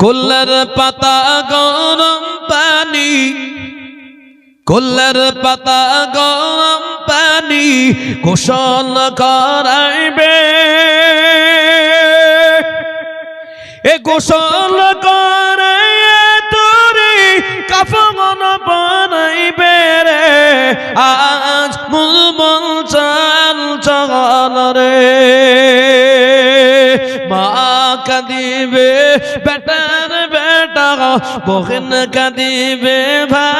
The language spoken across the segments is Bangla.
কল্লার পাতা গরম পানি কল্লার পাতা গরম পানি গোসল করাইবে। এ গোসল করে তোরে কাফন বানাইবে রে। আজ মূল মন চাল চল রে। কাঁদিবে, বেটার বেটা, বহেন কাঁদিবে ভাই।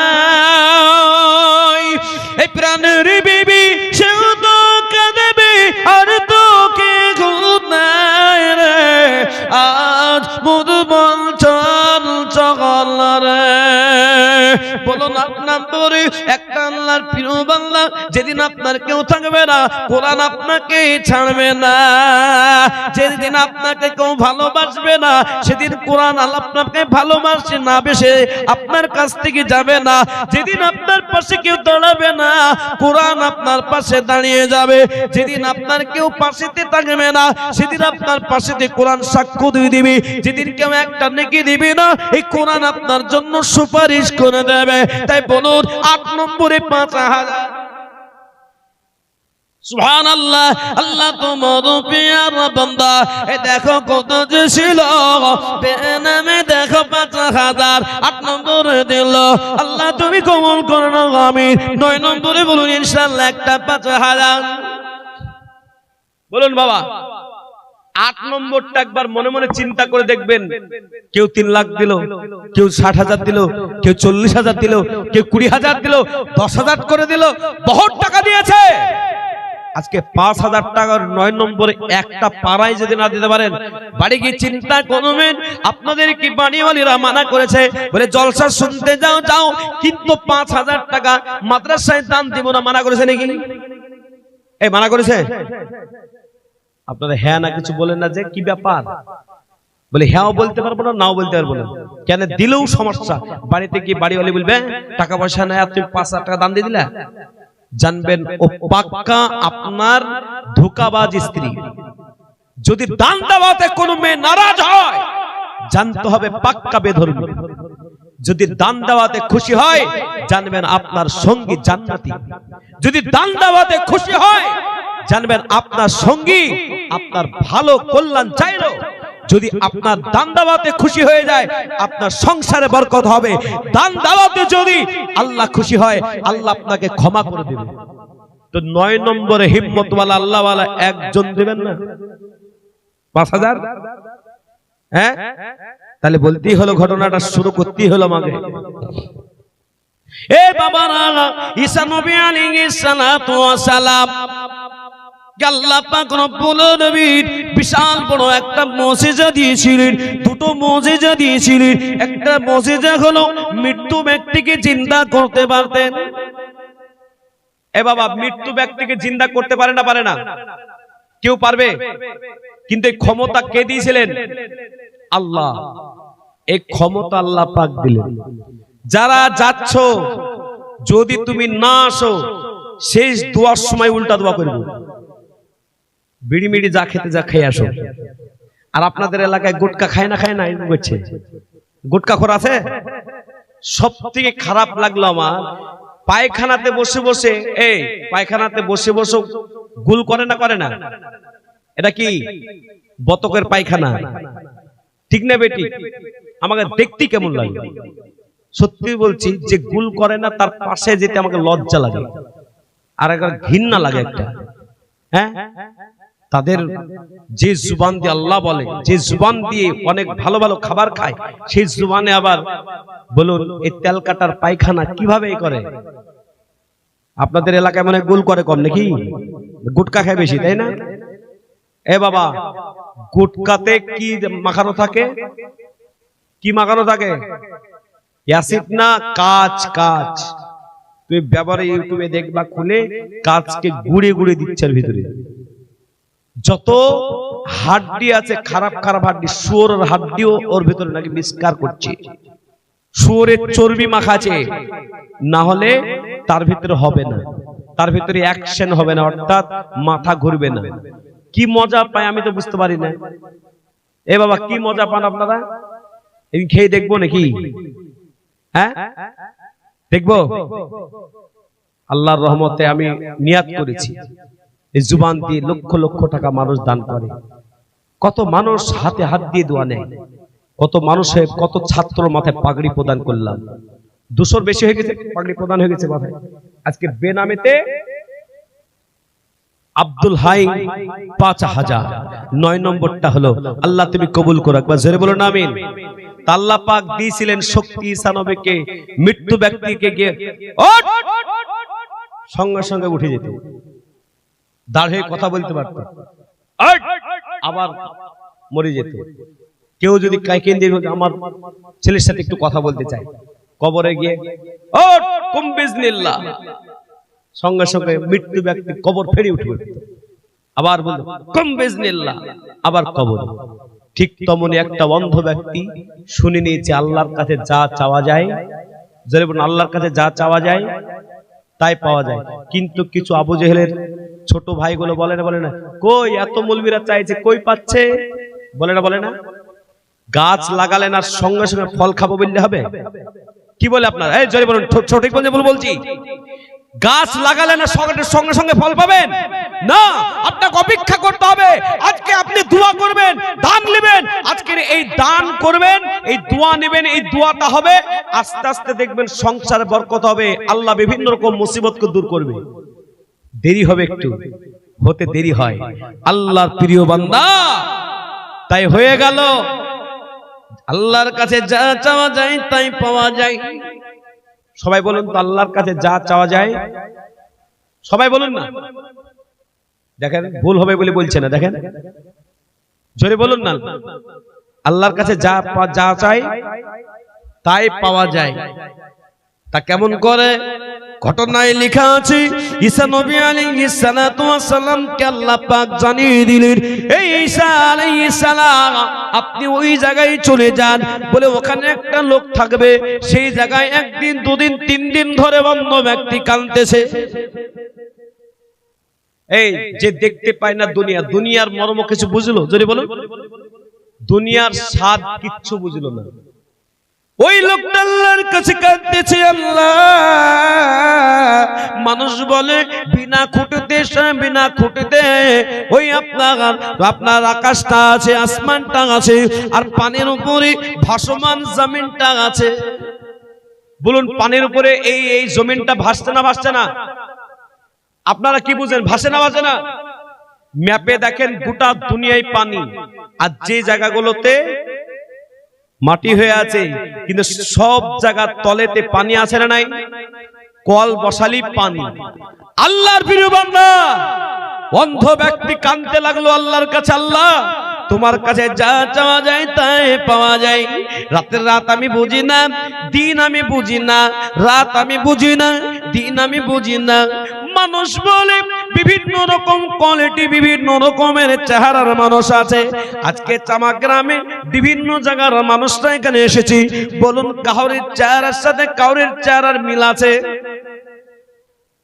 এই প্রাণের বিবি, সেও তো কাঁদেবে, আর তোকে ঘুমায় রে। আজ মধু বল চল চল রে। বলুন আপনার পরে একটা আল্লাহর প্রিয় বাংলা যেদিন আপনার কেউ থাকবে না, কোরআন আপনাকে ছাড়বে না। যেদিন আপনাকে কেউ ভালোবাসবে না, সেদিন কোরআন আপনাকে ভালোবাসে না বেশে আপনার কাছ থেকে যাবে না। যেদিন আপনার পাশে কেউ দাঁড়াবে না, কোরআন আপনার পাশে দাঁড়িয়ে যাবে। যেদিন আপনার কেউ পাশেতে থাকবে না, সেদিন আপনার পাশেতে কোরআন সাক্ষ্য দিয়ে দিবে। যেদিন কেউ একটা নেকি দিবে না, এই কোরআন আপনার জন্য সুপারিশ করে দেবে। তাই বলুন আট নম্বরে পাঁচ হাজার। সুহান আল্লাহ আল্লাহ তোমার এ দেখো কত যে ছিল। বেনামে দেখো পাঁচ হাজার। আট নম্বরে দিল। আল্লাহ তুমি কমল করো আমি। নয় নম্বরে বলুন ইনশাল্লাহ একটা পাঁচ হাজার। বলুন বাবা। আট নম্বরটা একবার মনে মনে চিন্তা করে দেখবেন। কেউ তিন লাখ দিল, কেউ ষাট হাজার দিল, কেউ চল্লিশ হাজার দিল, কেউ কুড়ি হাজার দিল, দশ হাজার করে দিল, বহুত টাকা দিয়েছে। আজকে পাঁচ হাজার টাকার নয় নম্বরে একটা পাড়ায় যদি না দিতে পারেন, বাড়ি গিয়ে চিন্তা করবেন, আপনাদের কি বাড়িওয়ালিরা মানা করেছে? বলে, জলসা শুনতে যাও যাও, কিন্তু পাঁচ হাজার টাকা মাদ্রাসায় দান দিব না, মানা করেছে নাকি? এই, মানা করেছে? আপনারা হ্যাঁ না কিছু বলেন না যে কি ব্যাপার? বলে হ্যাঁ বলতে পারব না, নাও বলতে পারব না। কেন দিলেও সমস্যা? বাড়িতে কি বাড়িওয়ালি বলবে, টাকা পয়সা আর তুমি পাঁচ হাজার টাকা দান দিয়ে দিলা? জানবেন, ও পাক্কা আপনার ধোকাবাজ স্ত্রী। যদি দান দেওয়াতে কোনো মেয়ে নারাজ হয়, জানতে হবে পাক্কা বেধর্মী। যদি দান দেওয়াতে খুশি হয়, জানবেন আপনার সঙ্গী জান্নাতি। যদি দান দেওয়াতে খুশি হয় জানবেন আপনার সঙ্গী আপনার ভালো কল্যাণ চাইলো। যদি আপনার দান দাওয়াতে খুশি হয়ে যায়, আপনার সংসারে বরকত হবে। দান দাওয়াতে যদি আল্লাহ খুশি হয়, আল্লাহ আপনাকে ক্ষমা করে দেবে। তো নয় নম্বরে হিম্মতওয়ালা, আল্লাহওয়ালা একজন দেবেন না? পাঁচ হাজার? হ্যাঁ? তাহলে বলতেই হলো ঘটনাটা? শুরু করতেই হলো আমাকে। এ বাবারা, ঈসা নবী ওয়াস সালাম। দুটো একটা মৃত্যু ব্যক্তিকে জিন্দা করতে পারতেন। এ বাবা, মৃত্যু ব্যক্তিকে জিন্দা করতে পারে না পারে না। কেউ পারবে? কিন্তু এই ক্ষমতা কে দিয়েছিলেন? আল্লাহ। এই ক্ষমতা আল্লাহ পাক দিলেন। যারা যাচ্ছ, যদি তুমি না আসো, শেষ দোয়ার সময় উল্টা দোয়া করব। বিড়ি মিড়ি যা খেতে যা খেয়ে আসো। আর আপনাদের এলাকায় গুটকা খায় না খায় না, এরকম করছে। গুটকা খোর আছে? সব থেকে খারাপ লাগল আমার, পায়খানাতে বসে বসে, এই, পায়খানাতে বসে বসে গুল করে না করে না? এটা কি? বতকের পায়খানা? ঠিক না বেটি? আমাকে দেখতে কেমন লাগে? সত্যি বলছি, যে গুল করে না, তার পাশে যেতে আমাকে লজ্জা লাগে। আর একবার ঘৃণা লাগে একটা। হ্যাঁ? তাদের যে জুবান দিয়ে আল্লাহ বলে, যে জুবান দিয়ে অনেক ভালো ভালো খাবার খায়, সেই জুবানে আবার বলুন, এই তেল কাটার পায়খানা কীভাবে করে? আপনাদের এলাকায় মনে গোল করে কম নাকি? গুটকা খায় বেশি, তাই না? এ বাবা, গুটকাতে কি মাখানো থাকে? কি মাখানো থাকে? অ্যাসিড না কাজ কাচ? তুমি ব্যবহারে ইউটিউবে দেখবা, খুলে কাজকে গুড়ে গুড়ে দিচ্ছে ভিতরে। যত হাড্ডি আছে, খারাপ খারাপ হাড্ডি, শুয়োরের হাড্ডিও ওর ভিতরে নাকি মিসকার করছে। শুয়োরের চর্বি মাখাছে না হলে তার ভিতরে হবে না। তার ভিতরে অ্যাকশন হবে না, অর্থাৎ মাথা ঘুরবে না। কি মজা পায় আমি তো বুঝতে পারি না। এ বাবা, কি মজা পান আপনারা? এই খেয়ে দেখব নাকি? হ্যাঁ? দেখব? আল্লাহর রহমতে আমি নিয়াত করেছি। এই জুবান দিয়ে লক্ষ লক্ষ টাকা মানুষ দান করে। কত মানুষ হাতে হাত দিয়ে দোয়া নেয়। কত মানুষের কত ছাত্র মাথায় পাগড়ি প্রদান করলাম। দুশোর বেশি হয়ে গেছে, পাগড়ি প্রদান হয়ে গেছে মাথায়। আজকে বেনামেতে আব্দুল হাই পাঁচ হাজার। নয় নম্বরটা হলো, আল্লাহ তুমি কবুল করো, একবার জোরে বলো না আমিন। তা আল্লাহ পাক দিয়েছিলেন শক্তি ইসানবেকে, মৃত্যু ব্যক্তিকে গিয়ে সঙ্গে সঙ্গে উঠে যেত। দাঁড়িয়ে কথা বলতে পারত। আবার মরে যেত। কেউ যদি আমার ছেলের সাথে একটু কথা বলতে চাই কবরে গিয়ে। সঙ্গে সঙ্গে মৃত্যু ব্যক্তি কবর ফেরে উঠবে আবার বেজনিল্লাহ আবার কবর। ঠিক তেমনি একটা অন্ধ ব্যক্তি শুনে নিয়েছে আল্লাহর কাছে যা চাওয়া যায় আল্লাহর কাছে যা চাওয়া যায় তাই পাওয়া যায়। কিন্তু কিছু আবু জেহেলের ছোট ভাইগুলো বলে না বলে না। কই, এত মৌলবীরা চাইছে, কই পাচ্ছে? বলে না বলে না। গাছ লাগালেন আর সঙ্গে সঙ্গে ফল খাব বললে হবে? কি বলে আপনার? এই বলুন সঠিক বলছে বল বলছি। গাছ লাগালে না সঙ্গে সঙ্গে সঙ্গে ফল পাবেন? না, আপনাকে অপেক্ষা করতে হবে। আজকে আপনি দোয়া করবেন, দান নেবেন। আজকের এই দান করবেন, এই দোয়া নেবেন, এই দোয়াটা হবে, আস্তে আস্তে দেখবেন সংসারে বরকত হবে। আল্লাহ বিভিন্ন রকম মুসিবতকে দূর করবে। দেরি হবে একটু। হতে দেরি হয়। আল্লাহর প্রিয় বান্দা, তাই হয়ে গেল। আল্লাহর কাছে যা চাওয়া যায়, তাই পাওয়া যায়। সবাই বলুন তো, আল্লাহর কাছে যা চাওয়া যায়। সবাই বলুন না। দেখেন, ভুল হবে বলে বলছে না, দেখেন। জোরে বলুন না। আল্লাহর কাছে যা যা চাই, তাই পাওয়া যায়। তা কেমন করে? ঘটনায় লেখা আছে, ঈসা নবী আলাইহিস সালাতু ওয়াস সালামকে আল্লাহ পাক জানিয়ে দিলেন, এই ঈসা আলাইহিস সালাম, আপনি ওই জায়গায় চলে যান। বলে, ওখানে একটা লোক থাকবে, সেই জায়গায় একদিন, দুদিন, তিন দিন ধরে বন্ধ ব্যক্তি কাঁদতেছে। এই যে দেখতে পায় না দুনিয়া, দুনিয়ার মর্ম কিছু বুঝলো? যদি বলো। দুনিয়ার স্বাদ কিচ্ছু বুঝলো না। ওই লোকটা আল্লাহর কাছে কাঁদতেছে, আল্লাহ। মানুষ বলে, বিনা খুঁটিতে বিনা খুঁটিতে ওই আপনার আপনার আকাশটা আছে, আসমানটা আছে, আর পানির উপরে ভাসমান জমিনটা আছে। বলুন, পানির উপরে এই এই জমিনটা ভাসছে না ভাসছে না? আপনারা কি বুঝেন, ভাসে না ভাসে না? ম্যাপে দেখেন গোটা দুনিয়ায় পানি, আর যে জায়গাগুলোতে মাটি হয়ে আছে, কিন্তু সব জায়গার তলেতে পানি আছে না নাই? কল বসালি পানি। আল্লাহর প্রিয় বান্দা, অন্ধ ব্যক্তি কানতে লাগল আল্লাহর কাছে, আল্লাহ, তোমার কাছে যা চাওয়া যায় তাই পাওয়া যায়। রাতের রাত আমি বুঝি না, দিন আমি বুঝি না, রাত আমি বুঝি না, দিন আমি বুঝি না। মানুষ বলে বিভিন্ন রকম কোয়ালিটি বিভিন্ন রকমের চেহারার মানুষ আছে। আজকে চামা গ্রামে বিভিন্ন জায়গার মানুষরা এখানে এসেছি। বলুন কাউরের চেহারার সাথে কাউরের চেহারার মিল আছে?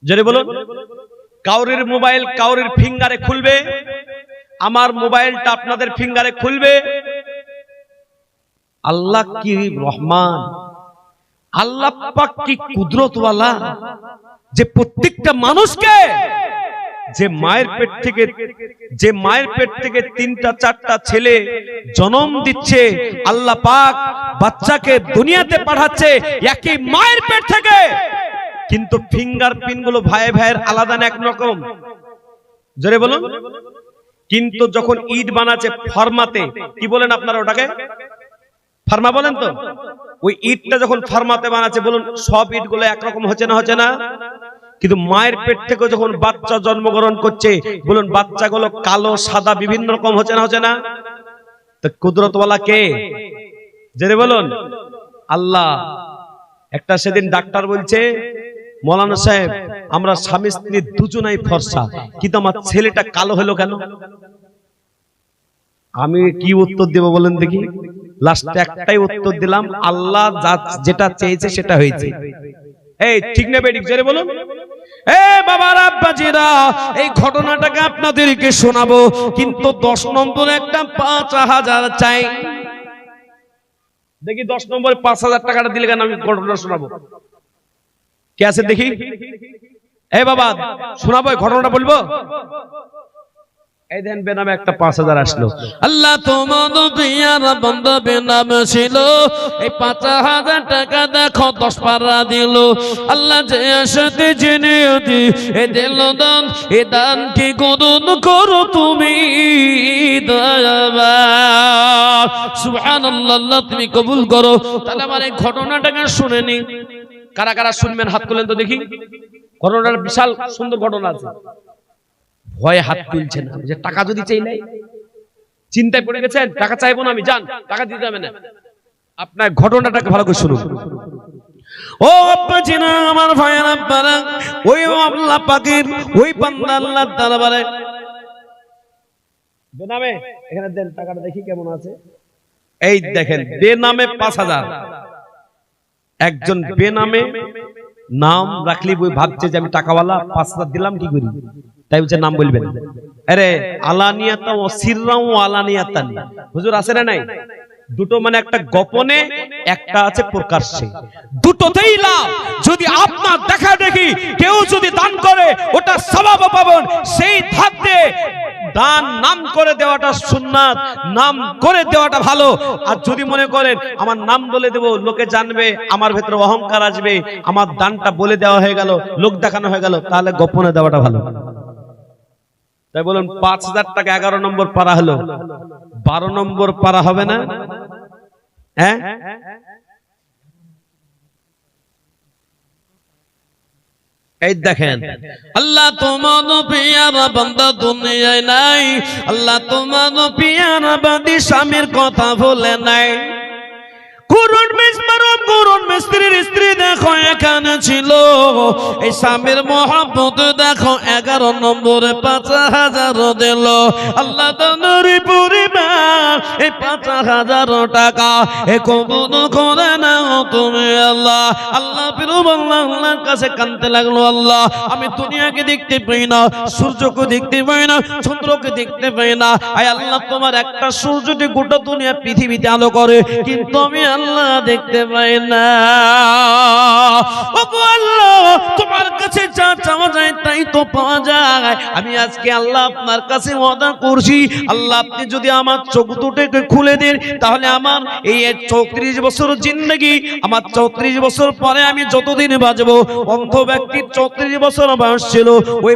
যদি বলুন। কাউরের মোবাইল কাউরের ফিঙ্গারে খুলবে। আমার মোবাইলটা আপনাদের ফিঙ্গারে খুলবে। আল্লাহ কি রহমান। আল্লাহ পাক কি কুদরতওয়ালা। যে প্রত্যেকটা মানুষকে যে মায়ের পেট থেকে যে মায়ের পেট থেকে তিনটা চারটা ছেলে জন্ম দিচ্ছে আল্লাহ পাক বাচ্চাকে দুনিয়াতে পাঠাচ্ছে একই মায়ের পেট থেকে। কিন্তু ফিঙ্গার প্রিন্টগুলো ভাই ভাইয়ের আলাদা না একরকম। জোরে বলুন। কিন্তু যখন ইট বানাচ্ছে ফরমাতে কি বলেন আপনারা ওটাকে? ফার্মা বলেন তো? ওই ইটটা যখন ফার্মাতে বানাচ্ছে বলুন সব ইটগুলো একরকম হচ্ছে না হচ্ছে না? কিন্তু মায়ের পেট থেকে যখন বাচ্চা জন্মগ্রহণ করছে, বলুন, বাচ্চাগুলো কালো, সাদা, বিভিন্ন রকম হচ্ছে না হচ্ছে না? তো কুদরতওয়ালা কে? জেনে বলুন। আল্লাহ। একটা সেদিন ডাক্তার বলছে, মৌলানা সাহেব, আমরা স্বামী স্ত্রী দুজনাই ফর্সা, কিন্তু আমার ছেলেটা কালো হলো কেন? আমি কি উত্তর দেব বলেন দেখি। লাস্টে একটাই উত্তর দিলাম, আল্লাহ যেটা চেয়েছে সেটা হয়েছে। এই ঠিক না বেডিক জোরে বলুন। এ বাবার আব্বাজিরা এই ঘটনাটাকে আপনাদেরকে শোনাবো। কিন্তু দশ নম্বর একটা পাঁচ হাজার চাই। দেখি দশ নম্বরে পাঁচ হাজার টাকাটা দিলে কেন আমি ঘটনা শোনাবো? কে আছে দেখি? এ বাবা শোনাবো ঘটনাটা বলব? এই দেন বেনামে একটা পাঁচ হাজার আসলো। আল্লাহ তোমার বন্ধ বেনাম ছিল। এই পাঁচ হাজার টাকা দেখো দশ পারা দিল। আল্লাহ যে সাথে জেনে দি এ দিল দান এ দান কি করুন করো তুমি? সুবহান আল্লাহ তুমি কবুল করো। তাহলে আমার এই ঘটনাটাকে শুনে নি? কারা কারা শুনবেন হাত করলেন তো দেখি। ঘটনাটা বিশাল সুন্দর ঘটনা আছে। ভয়ে হাত তুলছেন যে টাকা যদি চাইলে চিন্তায় পড়ে গেছেন, টাকা চাইব না আমি, যান, টাকা দিতে হবে না। আপনার ঘটনাটাকে ভালো করে শুনুন। ও আমার আব্বারা, ওই আল্লাহ পাকের, ওই বেনামে, এখানে দেন, টাকাটা দেখি কেমন আছে। এই দেখেন, বেনামে পাঁচ হাজার। একজন বেনামে নাম রাখলি বই ভাবছে যে আমি টাকাওয়ালা, পাঁচ হাজার দিলাম কি করি? তাই বলছে নাম বলবেন আরে আলানিয়াতা ও সিররাম ও আলানিয়াতান। হুজুর আছে না নাই? দুটো মানে একটা গোপনে, একটা আছে প্রকাশ্যে। দুটোতেই লাভ। যদি আপনার দেখা দেখি, কেউ যদি দান করে, ওটা সবাব পাবেন। সেই দিয়ে দান নাম করে দেওয়াটা সুন্নাত, নাম করে দেওয়াটা ভালো। আর যদি মনে করেন, আমার নাম বলে দেব, লোকে জানবে, আমার ভেতরে অহংকার আসবে, আমার দানটা বলে দেওয়া হয়ে গেল, লোক দেখানো হয়ে গেল, তাহলে গোপনে দেওয়াটা ভালো। তাই বলুন, পাঁচ হাজার টাকা এগারো নম্বর পারা হলো। বারো নম্বর পারা হবে না? হ্যাঁ? এই দেখেন। আল্লাহ তোমার পিয়ার বান্দা দুনিয়ায় নাই। আল্লাহ তোমার পিয়ার বাদি স্বামীর কথা বলে নাই। মিস্ত্রির স্ত্রী দেখো এখানে ছিল। এগারো নম্বরে পাঁচ হাজার হাজার টাকা তুমি আল্লাহ। আল্লাহ আল্লাহ কাছে কানতে লাগল আল্লাহ। আমি দুনিয়াকে দেখতে পাই না, সূর্যকে দেখতে পাই না, চন্দ্রকে দেখতে পাই না। আল্লাহ, তোমার একটা সূর্যটি গোটা দুনিয়া পৃথিবীতে আলো করে, কিন্তু আমি আল্লাহ দেখতে পাই না। তোমার কাছে যা চাওয়া যায় তাই তো পাওয়া যায়। আমি আজকে আল্লাহ আপনার কাছে করছি। আল্লাহ আপনি যদি আমার চোখ দুটোকে খুলে দেন, তাহলে আমার এই চৌত্রিশ বছর জিন্দগি, আমার চৌত্রিশ বছর পরে আমি যতদিন অন্ধ ব্যক্তির চৌত্রিশ বছর বয়স ছিল। ওই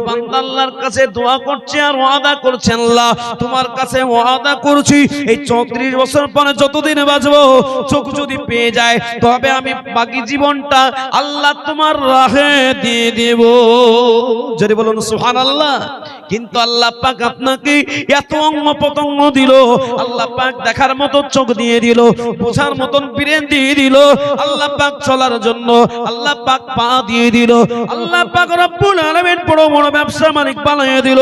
কাছে দোয়া করছে আর ওয়াদা করছে আল্লাহ। তোমার কাছে ওয়াদা করছি, এই চৌত্রিশ বছর পরে যতদিন বাঁচবো, চোখ যদি পেয়ে যায়, তবে আমি বাকি জীবনটা আল্লাহ তোমার রাহে দিয়ে দেব। যদি বলুন সুহান আল্লাহ কিন্তু আল্লাহ পাক আপনাকে এত অঙ্গ পতঙ্গ দিল, আল্লাহ পাক দেখার মতো চোখ দিয়ে দিল, বোঝার মতন ব্রেন দিয়ে দিল, আল্লাহ পাক চলার জন্য আল্লাহ পাক পা দিয়ে দিল, আল্লাহ পাক রব্বুল আলামিন বড় বড় ব্যবসা মালিক বানিয়ে দিল,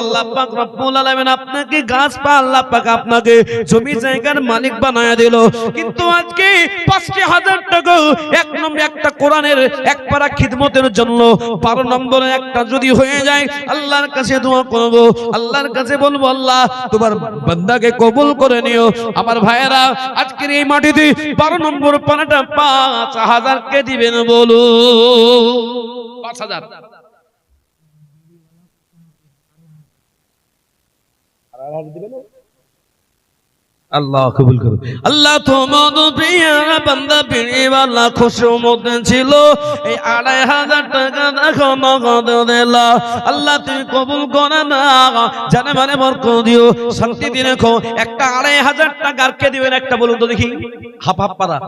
আল্লাহ পাক রব্বুল আলামিন আপনাকে গাছ পা আল্লাহ পাক আপনাকে জমি জায়গার মালিক বানায় দিল। কিন্তু আজকে পাঁচটি হাজার টাকা। এক নম্বর একটা কোরআনের এক পারা খিদমতের জন্য। বারো নম্বরে একটা যদি হয়ে যায়, আল্লাহর কাছে দোয়া করব। আল্লাহর কাছে বলব, আল্লাহ, তোমার বান্দাকে কবুল করে নিও। আমার ভাইয়েরা, আজকের এই মাটিতে বারো নম্বর পানাটা পাঁচ হাজার কে দিবেন বলো পাঁচ হাজার। আল্লাহ কবুল করো আল্লাহ তোমার প্রিয় বান্দা পিড়িওয়ালা খুশমত ছিল। এই আড়াই হাজার টাকা দেখো নগদ দিল। আল্লাহ তুমি কবুল করে না। জানে মানে বরক দিও, শান্তি দিয়ে রেখো। একটা আড়াই হাজার টাকা আর কে দিবেন একটা বলুন তো দেখি। হাফ হাফ পারা।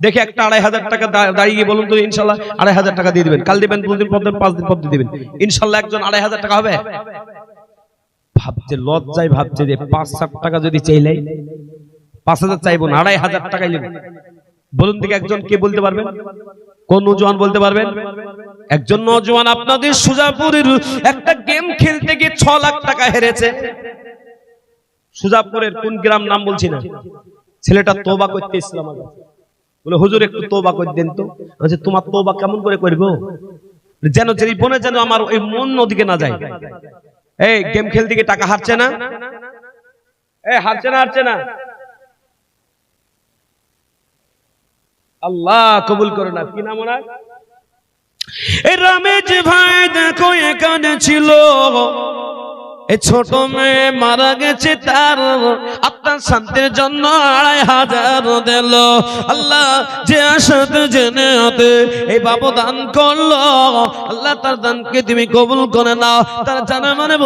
দেখে একটা আড়াই হাজার টাকা দাঁড়িয়ে বলুন তো ইনশাল্লাহ। আড়াই হাজার টাকা দিয়ে দিবেন। কাল দিবেন, দুদিন পর দিবেন পাঁচ দিন পর দিবেন। ইনশাল্লাহ একজন আড়াই হাজার টাকা হবে। ভাবছে, লজ্জায় ভাবছে যে পাঁচ হাজার টাকা যদি চাইলে, পাঁচ হাজার চাইব না, আড়াই হাজার টাকাই নেব। বলুন থেকে একজন কে বলতে পারবেন? কোন নজওয়ান বলতে পারবেন? একজন নজওয়ান আপনাদের সুজাপুরের একটা গেম খেলতে গিয়ে ছ লাখ টাকা হেরেছে। সুজাপুরের কোন গ্রাম নাম বলছি না? ছেলেটা তোবা করতে ইসলাম বলে, হুজুর, একটু তোবা করে দেন তো। বলছে, তোমার তোবা কেমন করে করব? যেন যে বনে যেন আমার ওই মন নদীকে না যায়। এই গেম খেলতে গিয়ে টাকা হারছে না? এই হারছে না হারছে না? আল্লাহ কবুল করে না। কি নাম ওনার? এই রামেজ ভাই দেখো এখানে ছিল। ছোট মেয়ে মারা গেছে তার। আপনার শান্তির জন্য আড়াই হাজার দিল। আল্লাহ যে আসাতে জেনে হতে এই দান করল। আল্লাহ তার দানকে তুমি কবুল করে নাও। তার জানা মানে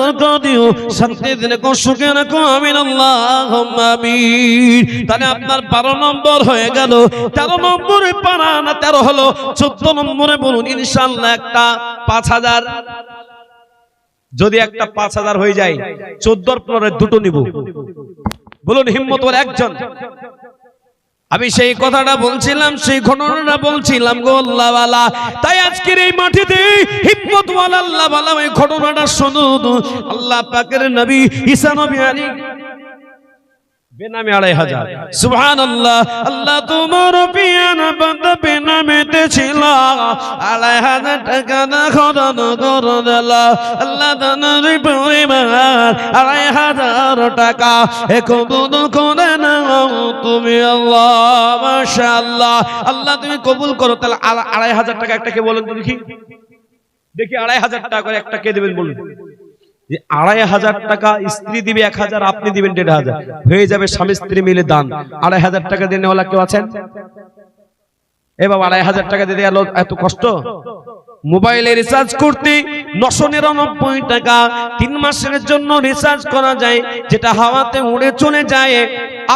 দিও। শান্তি দিনে কো সুখে রাখো আমিন আল্লাহ আমিন। তাহলে আপনার বারো নম্বর হয়ে গেল। তেরো নম্বরে পারা না তেরো হলো। চোদ্দ নম্বরে বলুন ইনশাল্লাহ একটা পাঁচ হাজার। যদি একটা পাঁচ হাজার হয়ে যায়, চোদ্দর পরে দুটো নিব। বলুন, হিম্মত একজন। আমি সেই কথাটা বলছিলাম, সেই ঘটনাটা বলছিলাম গো আল্লাহওয়ালা। তাই আজকের এই মাটিতে হিম্মত ওয়ালা আল্লাহওয়ালা এই ঘটনাটা শুনুন। আল্লাহ পাকের নবী ঈসা নবী আলী বেনামে আড়াই হাজার। সুবহান আল্লাহ আল্লাহ তোমার পিয়ান বেনামেতে ছিল। আড়াই হাজার টাকা না খরচ করে দিল আল্লাহ দানের পরিমাণ আড়াই হাজার টাকা। এ কবুল করে নাও তুমি আল্লাহ মাশাআল্লাহ। আল্লাহ তুমি কবুল করো তাহলে আড়াই হাজার টাকা একটা কে বলেন তো দেখি। দেখি আড়াই হাজার টাকা করে একটা কে দেবেন বলুন। যে আড়াই হাজার টাকা স্ত্রী দিবে এক হাজার, আপনি দিবেন দেড় হাজার। হয়ে যাবে স্বামী স্ত্রী মিলে দান। আড়াই হাজার টাকা দিয়ে নেওয়ালা কেউ আছেন? এ বাবা, আড়াই হাজার টাকা দিতে গেল এত কষ্ট? মোবাইলে রিচার্জ করতে নশো নিরানব্বই টাকা তিন মাসের জন্য রিচার্জ করা যায়, যেটা হাওয়াতে উড়ে চলে যায়।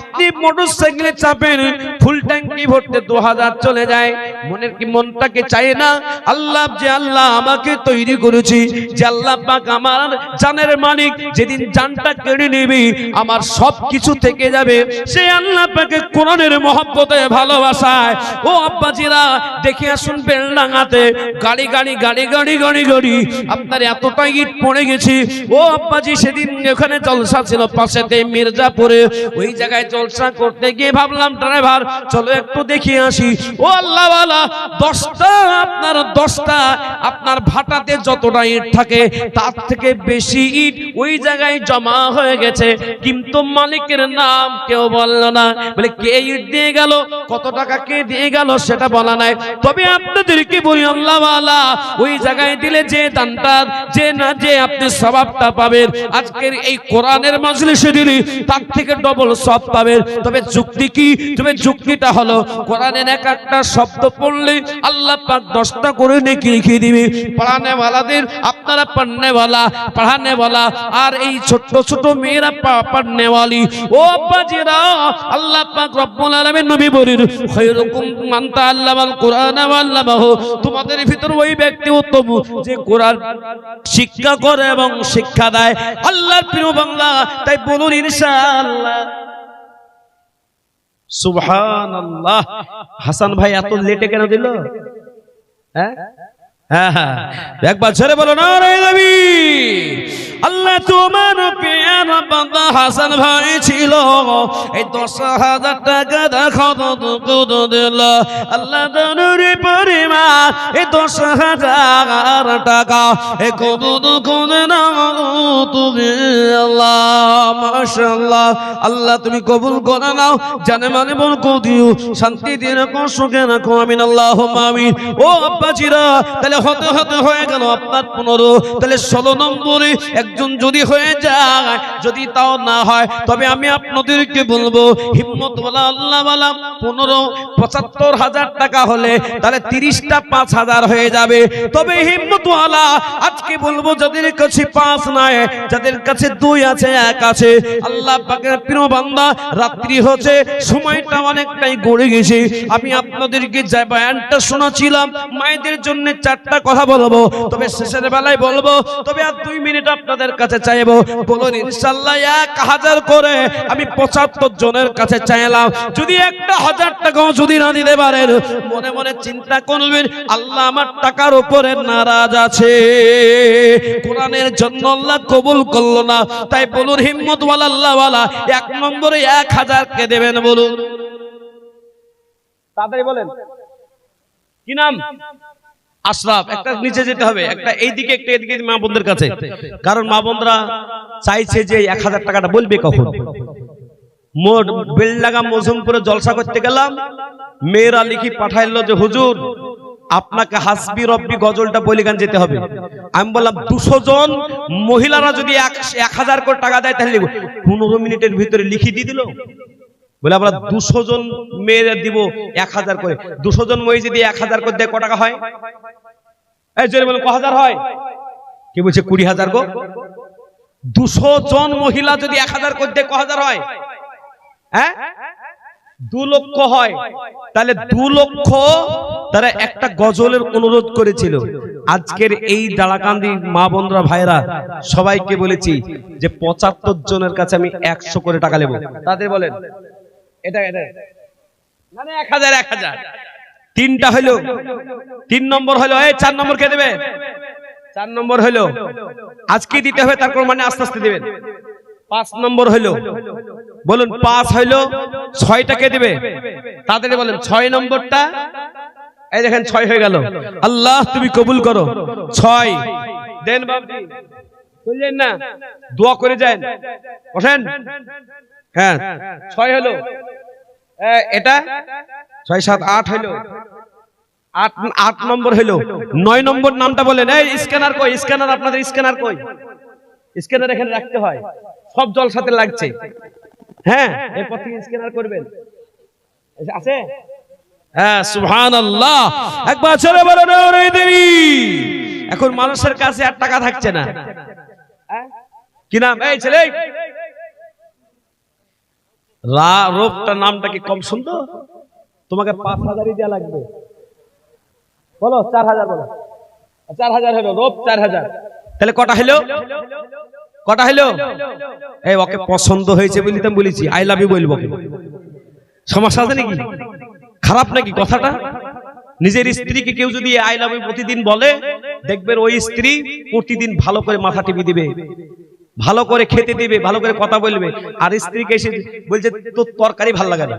আপনি মোটর সাইকেলে চাপেন, ফুল ট্যাঙ্কি ভরতে দু হাজার চলে যায়। মনের কি মনটাকে চায় না? আল্লাহ যে আল্লাহ আমাকে তৈরি করেছি, যে আল্লাহ আমার জানের মালিক, যেদিন জানটা কেড়ে নেবে, আমার সব কিছু থেকে যাবে। সে আল্লাহ পাকে কোরআনের মহব্বতে ভালোবাসায়। ও আব্বাজিরা, দেখে আসুন বেলডাঙ্গাতে, গাড়ি গাড়ি গাড়ি গাড়ি গাড়ি গাড়ি, আপনার এতটাই ইট পড়ে গেছি। ও আব্বাজি, সেদিন ওখানে জলসা ছিল, পাশেতে মির্জাপুরে, ওই জায়গায় জলসা করতে গিয়ে ভাবলাম, ড্রাইভার, চলো একটু দেখিয়ে আসি। ও আল্লাহ দশটা, আপনার দশটা, আপনার ভাটাতে যতটা ইট থাকে, তার থেকে বেশি ইট ওই জায়গায় জমা হয়ে গেছে। কিন্তু মালিকের নাম কেউ বলল না। বলে, কে ইট দিয়ে গেল? কত টাকা কে দিয়ে গেল সেটা বলা নাই। তবে আপনাদেরকে বলি আল্লাহওয়ালা ওই জায়গায় দিলে যে দানটা, যে না যে আপনি সবাবটা পাবেন। আজকের এই কোরআনের মজলিসে দিলে, তার থেকে ডবল সব তবে যুক্তি কি? তবে যুক্তিটা হলো কোরআনের এক একটা শব্দ পড়লে আল্লাহ পাক দশটা করে নেকি দিবে। আপনারা আর এই ছোট্ট ছোট মেয়েরা ও বাজিরা আল্লাহ পাক রব্বুল আলামিন নবী খায়রুকুম মান তাআল্লামাল কুরআন ওয়া তোমাদের ভিতর ওই ব্যক্তি উত্তম যে কোরআন শিক্ষা করে এবং শিক্ষা দেয়। আল্লাহর প্রিয় বাংলা তাই বলুন ইনশাআল্লাহ। সুবহানাল্লাহ। হাসান ভাই এত লেটে কেন দিল? হ্যাঁ? একবার ছেড়ে বলো আল্লাহ তোমার হাসান ভাই ছিল। এই দশ হাজার টাকা দেখো কত দিল। আল্লাহ এই দশ হাজার টাকা এ তুমি? আল্লাহ আল্লাহ, তুমি কবুল করে নাও, জানে মানে বল দিও, শান্তি দিয়ে রাখো, সুখে রাখো, আমিন আল্লাহ আমিন। ও আব্বাজিরা, তাহলে হতে হতে হয়ে গেল আপনার পনেরো। তাহলে ষোলো নম্বরে একজন যদি হয়ে যায়, যদি তাও না হয়, তবে আমি আপনাদেরকে বলব হিম্মত বলা আল্লাহ বলা পনেরো, পঁচাত্তর হাজার টাকা হলে তাহলে তিরিশটা পাঁচ হাজার হয়ে যাবে। তবে হিম্মতওয়ালা, আজকে বলব যাদের কাছে পাঁচ নাই, যাদের কাছে দুই আছে, এক আছে, আল্লাহ পাকের প্রিয় বান্দা, রাত্রি হচ্ছে, সময়টা অনেকটাই গড়ে গেছে। আমি আপনাদেরকে যে বয়ানটা শোনাছিলাম, মায়েদের জন্য চারটা কথা বলব, তবে শেষের বেলায় বলব, তবে আর দুই মিনিট আপনাদের কাছে চাইব, বলুন ইনশাল্লাহ এক হাজার করে আমি পঁচাত্তর জনের কাছে চাইলাম। যদি একটা হাজার টাকাও যদি না দিতে পারেন, মনে মনে চিন্তা করবেন, আল্লাহ আমার টাকার উপরে নারাজ আছে। কোরআনের জন্য আল্লাহ কবুল করল না, তাই বলুন হিম্মত আল্লাহ ওয়ালা এক নম্বরে এক হাজার কে দেবেন বলুন? তাড়াতাড়ি বলেন। কি নাম? আশরাফ একটা নিচে যেতে হবে একটা এইদিকে একটা এদিকে মা বোনদের কাছে। কারণ মা বোনরা চাইছে যে এক হাজার টাকাটা বলবে কখন? মোট বেলডাঙ্গা মজুমপুরে জলসা করতে গেলাম। মেয়েরা লিখি পাঠাইলো যে হুজুর আপনাকে হাসবি রব্বি গজলটা বলে গান যেতে হবে। আমি বললাম দুশো জন মহিলারা যদি এক এক হাজার করে টাকা দেয় তাহলে পনেরো মিনিটের ভিতরে লিখি দিয়ে দিল। বলে আমরা দুশো জন মেয়েরা দিব এক হাজার করে। দুশো জন মহিলা যদি এক হাজার করে দেয়, ক টাকা হয়? বলেন, ক হাজার হয়? কি বলছে কুড়ি হাজার গো? দুশো জন মহিলা যদি এক হাজার করে দেয়, ক হাজার হয়? হ্যাঁ? দু লক্ষ হয়। তাহলে দু লক্ষ তারা একটা গজলের অনুরোধ করেছিল। আজকের এই দাঁড়াকান্দি মা বোনরা ভাইরা সবাইকে বলেছি যে পঁচাত্তর জনের কাছে আমি একশো করে টাকা নেব। তাদের বলেন। এটা এটা মানে এক হাজার এক হাজার। তিনটা হইল। তিন নম্বর হলো এই চার নম্বর কে দেবে? চার নম্বর হইল। আজকে দিতে হবে তারপর মানে আস্তে আস্তে দেবেন। পাঁচ নম্বর হইল। বলুন পাঁচ হইল ছয়টা কে দেবে? তাদের বলেন ছয় নম্বরটা এই দেখেন ছয় হয়ে গেল। আল্লাহ তুমি কবুল করো। ছয়। দেন বাবজি বুঝলেন না দোয়া করে যান। বসেন। হ্যাঁ ছয় হলো। এটা? ছয় সাত আট হইল। আট আট নম্বর হইল। নয় নম্বর নামটা বলেন। এই স্ক্যানার কই? স্ক্যানার আপনাদের স্ক্যানার কই? স্ক্যানার এখানে রাখতে হয়। সব জল সাথে লাগছে। হ্যাঁ এরপর থেকে স্ক্যানার করবেন। আছে? হ্যাঁ সুবহান আল্লাহ একবার চলে বলো দেবী। এখন মানুষের কাছে আর টাকা থাকছে না। হ্যাঁ? কি নাম? এই ছেলে রা রোগটা নামটা কি কম সুন্দর? তোমাকে পাঁচ হাজারই দেওয়া লাগবে। বলো, চার হাজার বলো। চার হাজার হলো, রোপ চার হাজার। তাহলে কটা হলো? কটা হলো? এই ওকে পছন্দ হয়েছে বলি তো বলেছি আই লাভ ইউ বলব। সমস্যা আছে নাকি? খারাপ নাকি কথাটা? নিজের স্ত্রীকে কেউ যদি আই লাভ ইউ প্রতিদিন বলে দেখবেন ওই স্ত্রী প্রতিদিন ভালো করে মাথা টিপি দিবে। ভালো করে খেতে দিবে, ভালো করে কথা বলবে। আর স্ত্রীকে এসে বলছে, তোর তরকারি ভালো লাগে না।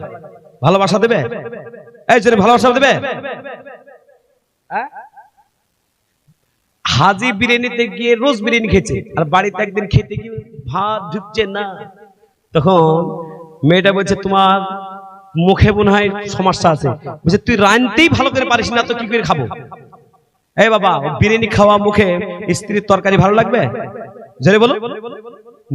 ভালোবাসা দেবে? এই জন্য ভালোবাসা দেবে? হাজি বিরিয়ানিতে গিয়ে রোজ বিরিয়ানি খেয়েছে। আর বাড়িতে একদিন খেতে গিয়ে ভাত ঢুকছে না। তখন মেয়েটা বলছে, তোমার মুখে মনে হয় সমস্যা আছে। বলছে, তুই রানতেই ভালো করে পারিস না, তো কি করে খাব? এই বাবা, বিরিয়ানি খাওয়া মুখে স্ত্রীর তরকারি ভালো লাগবে? জোরে বলো।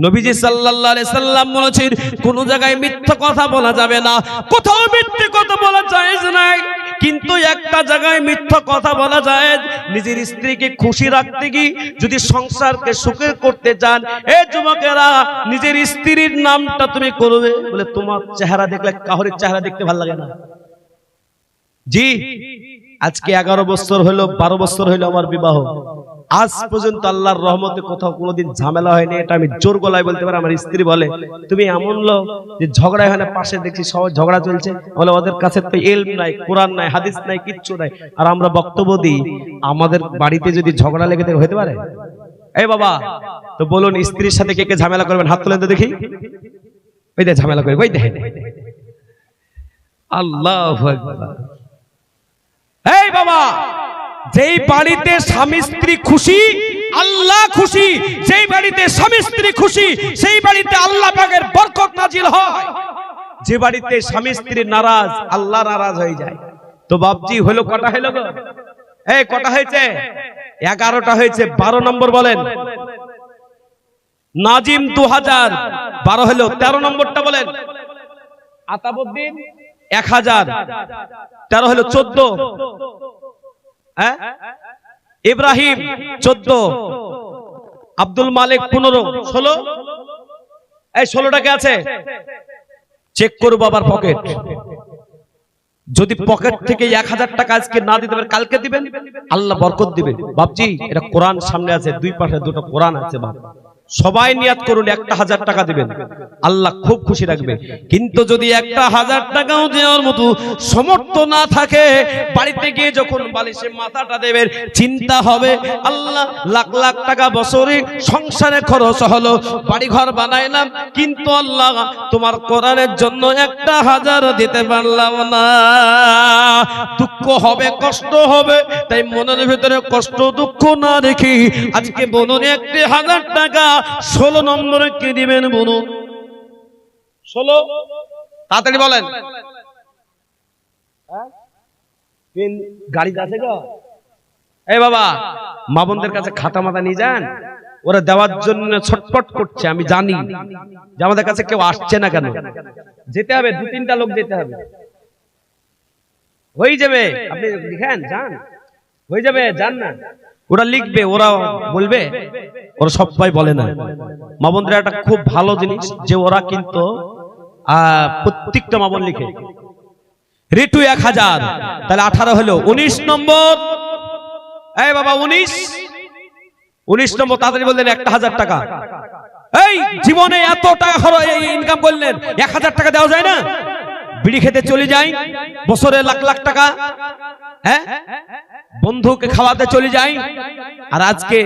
নবীজি সাল্লাল্লাহু আলাইহি সাল্লাম বলেছেন কোন জায়গায় মিথ্যা কথা বলা যাবে না। কোথাও মিথ্যে কথা বলা জায়েজ নাই। কিন্তু একটা জায়গায় মিথ্যা কথা বলা যায় নিজের স্ত্রীকে খুশি রাখতে কি যদি সংসারকে সুখের করতে চান এ যুবকেরা নিজের স্ত্রীর নামটা তুমি করবে বলে তোমার চেহারা দেখলে কাহরের চেহারা দেখতে ভালো লাগে না। জি আজকে এগারো বছর হলো বারো বছর হলো আমার বিবাহ। আজ পর্যন্ত আল্লাহর রহমতে কোথাও কোনোদিন ঝামেলা হয়নি, এটা আমি জোর গলায় বলতে পারি। আমার স্ত্রী বলে, তুমি এমন লোক যে ঝগড়া হয় না, পাশে দেখছি সবাই ঝগড়া চলছে। বলে, ওদের কাছে তো এলম নাই, কোরআন নাই, হাদিস নাই, কিচ্ছু নাই। আর আমরা বক্তব্য দিই, আমাদের বাড়িতে যদি ঝগড়া লেগে থাকে হতে পারে? এই বাবা, তো বলুন, স্ত্রীর সাথে কে কে ঝামেলা করবেন? হাত তুলেন তো দেখি। ওই দেখ ঝামেলা করবে ওই দেখেন আল্লাহ এই বাবা যেই বাড়িতে স্বামী স্ত্রী খুশি আল্লাহ খুশি। যেই বাড়িতে স্বামী স্ত্রী খুশি সেই বাড়িতে আল্লাহ পাকের বরকত নাজিল হয়। যে বাড়িতে স্বামী স্ত্রী নারাজ আল্লাহ নারাজ হয়ে যায়। তো বাপজি হলো কটা হলো গো? এই কটা হয়েছে? এগারোটা হয়েছে বারো নম্বর বলেন। নাজিম দু হাজার বারো হলো তেরো নম্বরটা বলেন। আতাবুদ্দিন? এক হাজার তেরো হলো চোদ্দ। হ্যাঁ? ইব্রাহিম চোদ্দ, আব্দুল মালিক পনেরো, ষোলো? এই ষোলোটাকে আছে? চেক করো বাবার পকেট যদি পকেট থেকে এক হাজার টাকা আজকে না দিতে পারে, কালকে দিবেন? আল্লাহ বরকত দিবেন। বাপজি, এটা কোরআন সামনে আছে, দুই পাশে দুটো কোরআন আছে, বাপ। সবাই নিয়াত করুন, একটা হাজার টাকা দিবেন। আল্লাহ খুব খুশি রাখবে। কিন্তু যদি একটা হাজার টাকাও দেওয়ার মতো সমর্থ না থাকে, বাড়িতে গিয়ে যখন বালিশে মাথাটা দেবেন, চিন্তা হবে, আল্লাহ লাখ লাখ টাকা বছরে সংসারে খরচ হলো বাড়ি ঘর বানাইলাম, কিন্তু আল্লাহ তোমার কোরআনের জন্য একটা হাজার দিতে পারলাম না। দুঃখ হবে, কষ্ট হবে, তাই মনের ভিতরে কষ্ট দুঃখ না রেখে আজকে বলুন, একটি হাজার টাকা ষোলো নম্বরে কে দিবেন বলুন? ষোলো? তাড়াতাড়ি বলেন। হ্যাঁ? গাড়িতে আছে গো এই বাবা মা বোনদের কাছে খাতা মাথা নিয়ে যান। ওরা দেওয়ার জন্য ছটপট করছে আমি জানি। যে আমাদের কাছে কেউ আসছে না কেন? যেতে হবে দু তিনটা লোক যেতে হবে। হয়ে যাবে। আপনি লিখেন যান। হয়ে যাবে যান না। ওরা লিখবে, ওরা বলবে, ওরা সবাই বলে না। মা বোনদের একটা খুব ভালো জিনিস যে ওরা কিন্তু প্রত্যেকটা মা বোন লিখে। রিটু এক হাজার, তাহলে আঠারো হলো। উনিশ নম্বর। এই বাবা, উনিশ। উনিশ নম্বর, তাড়াতাড়ি বললেন, একটা হাজার টাকা। এই, জীবনে এত টাকা খরচ ইনকাম করলেন, এক হাজার টাকা দেওয়া যায় না? বিড়ি খেতে চলে যাই, বছরে লাখ লাখ টাকা হ্যাঁ? বন্ধুকে খাওয়াতে চলে যাই, আর আজকে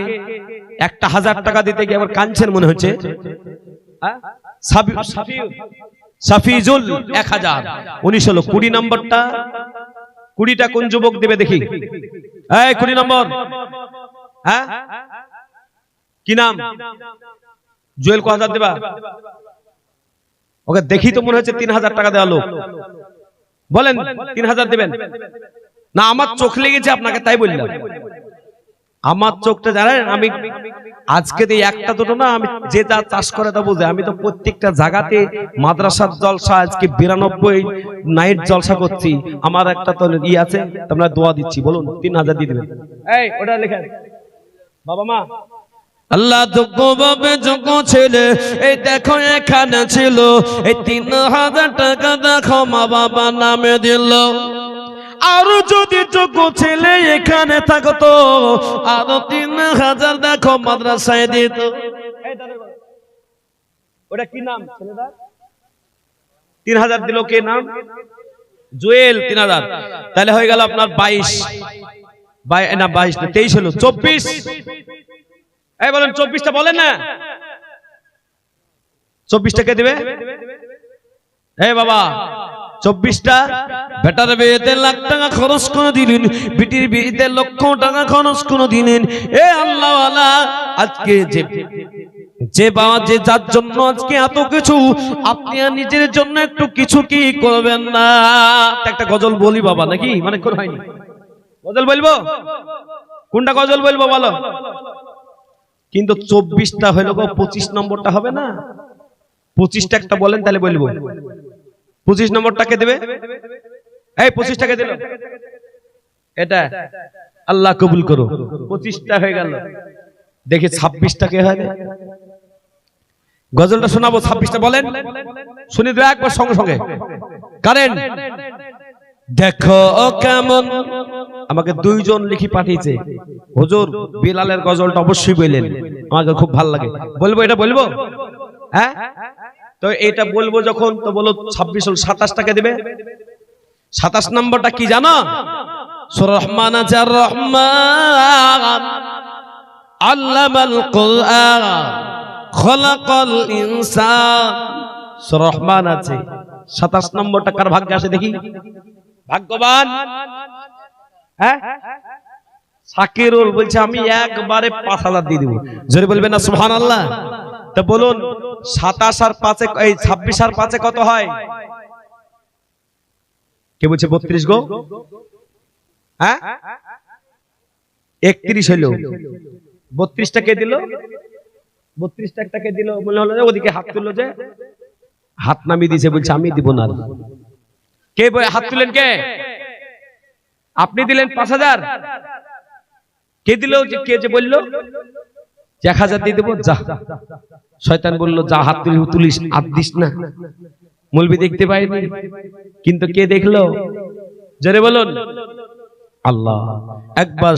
একটা হাজার টাকা দিতে গিয়ে আবার কাঁদছেন মনে হচ্ছে? সাফি- সাফি- সাফিজুল এক হাজার। উনিশ হলো কুড়ি নম্বরটা। কুড়িটা কোন যুবক দেবে দেখি। এই কুড়ি নম্বর। হ্যাঁ? কি নাম? জুয়েল ক হাজার দেবা? ওকে দেখি তো মনে হচ্ছে তিন হাজার টাকা দেওয়া লোক। বলেন, তিন হাজার দেবেন। না, আমার চোখ লেগেছে আপনাকে তাই বললাম। আমার চোখটা জানেন, আমি আজকে দিয়ে একটা দুটো না, আমি যে যা চাষ করে তা বুঝে আমি তো প্রত্যেকটা জায়গাতে মাদ্রাসার জলসা, আজকে বিরানব্বই নাইট জলসা করছি। আমার একটা তো ই আছে তোমরা দোয়া দিচ্ছি, বলুন, তিন হাজার দিয়ে দেবেন। এই, ওটা লেখেন। বাবা মা আল্লাহ যোগ্য বাবে যোগ্য ছেলে। এই দেখো, এখানে ছিল। এই তিন হাজার টাকা দেখো, মা বাবা নামে দিল। আরও যদি যোগ্য ছেলে এখানে থাকতো, আরও তিন হাজার দেখো, মাদ্রাসায় দিত। ওটা কি নাম তিন হাজার দিল কে নাম? জুয়েল, তিন হাজার। তাহলে হয়ে গেল আপনার বাইশ। বাই- না, বাইশ তেইশ হলো, চব্বিশ। এই বলেন, চব্বিশটা বলেন না। চব্বিশটা কে দেবে? এই বাবা, চব্বিশটা। বেটার বিয়েতে লাখ টাকা খরচ করে দিলেন, বিটির বিয়েতে লক্ষ টাকা খরচ করে দিলেন। এ আল্লাহ আজকে যে যে বাবা, যে যার জন্য আজকে এত কিছু, আপনি আর নিজের জন্য একটু কিছু কি করবেন না? একটা গজল বলি বাবা, নাকি? মানে হয়নি। গজল বলব? কোনটা গজল বলব বলো? কিন্তু চব্বিশটা হইল গো, পঁচিশ নম্বরটা হবে না? পঁচিশটা একটা বলেন, তাহলে বলব। পঁচিশ নম্বরটাকে দেবে? এই পঁচিশটাকে দেবে। এটা আল্লাহ কবুল করো। পঁচিশটা হয়ে গেল। দেখি ছাব্বিশটাকে হয়? গজলটা শোনাবো, ছাব্বিশটা বলেন? শুনি দেবো একবার সঙ্গে সঙ্গে। কারেন্ট। দেখো কেমন? আমাকে দুইজন লিখি পাঠিয়েছে। হুজুর, বিলালের গজলটা অবশ্যই বললেন। আমাকে খুব ভালো লাগে। বলব এটা বলব? হ্যাঁ? তো এটা বলব যখন, তো বলো ছাব্বিশ সাতাশ টাকা দেবে। সাতাশ নম্বরটা কি জানো? রহমান আছে রহমান। আল্লামাল কুরআন ইনসান। রহমান আছে। সাতাশ নম্বরটা কার ভাগ্যে আসে দেখি? ভাগ্যবান। হ্যাঁ? সাকিরুল বলছে, আমি একবারে পাঁচ হাজার দিয়ে দিব। জোরে বলবেন না সুহান আল্লাহ তা বলুন, সাতাশ আর পাঁচে, এই ছাব্বিশ আর পাঁচে কত হয়? কে বলছে, বত্রিশ গো? হ্যাঁ? একত্রিশ হইল। বত্রিশটা কে দিল? বত্রিশটা একটা কে দিল? মনে হলো ওদিকে হাত তুললো যে। হাত নামিয়ে দিয়েছে, বলছে, আমি দিব না। কে হাত তুলেন কে? আপনি দিলেন পাঁচ হাজার। কে দিল কে যে বলল? এক হাজার দিয়ে দেবো, যা। শয়তান বলল, যা হাত তুলি, তুলিস হাত দিস না। মুলবি দেখতে পাইনি, কিন্তু কে দেখল? জোরে বলুন। আল্লাহ। একবার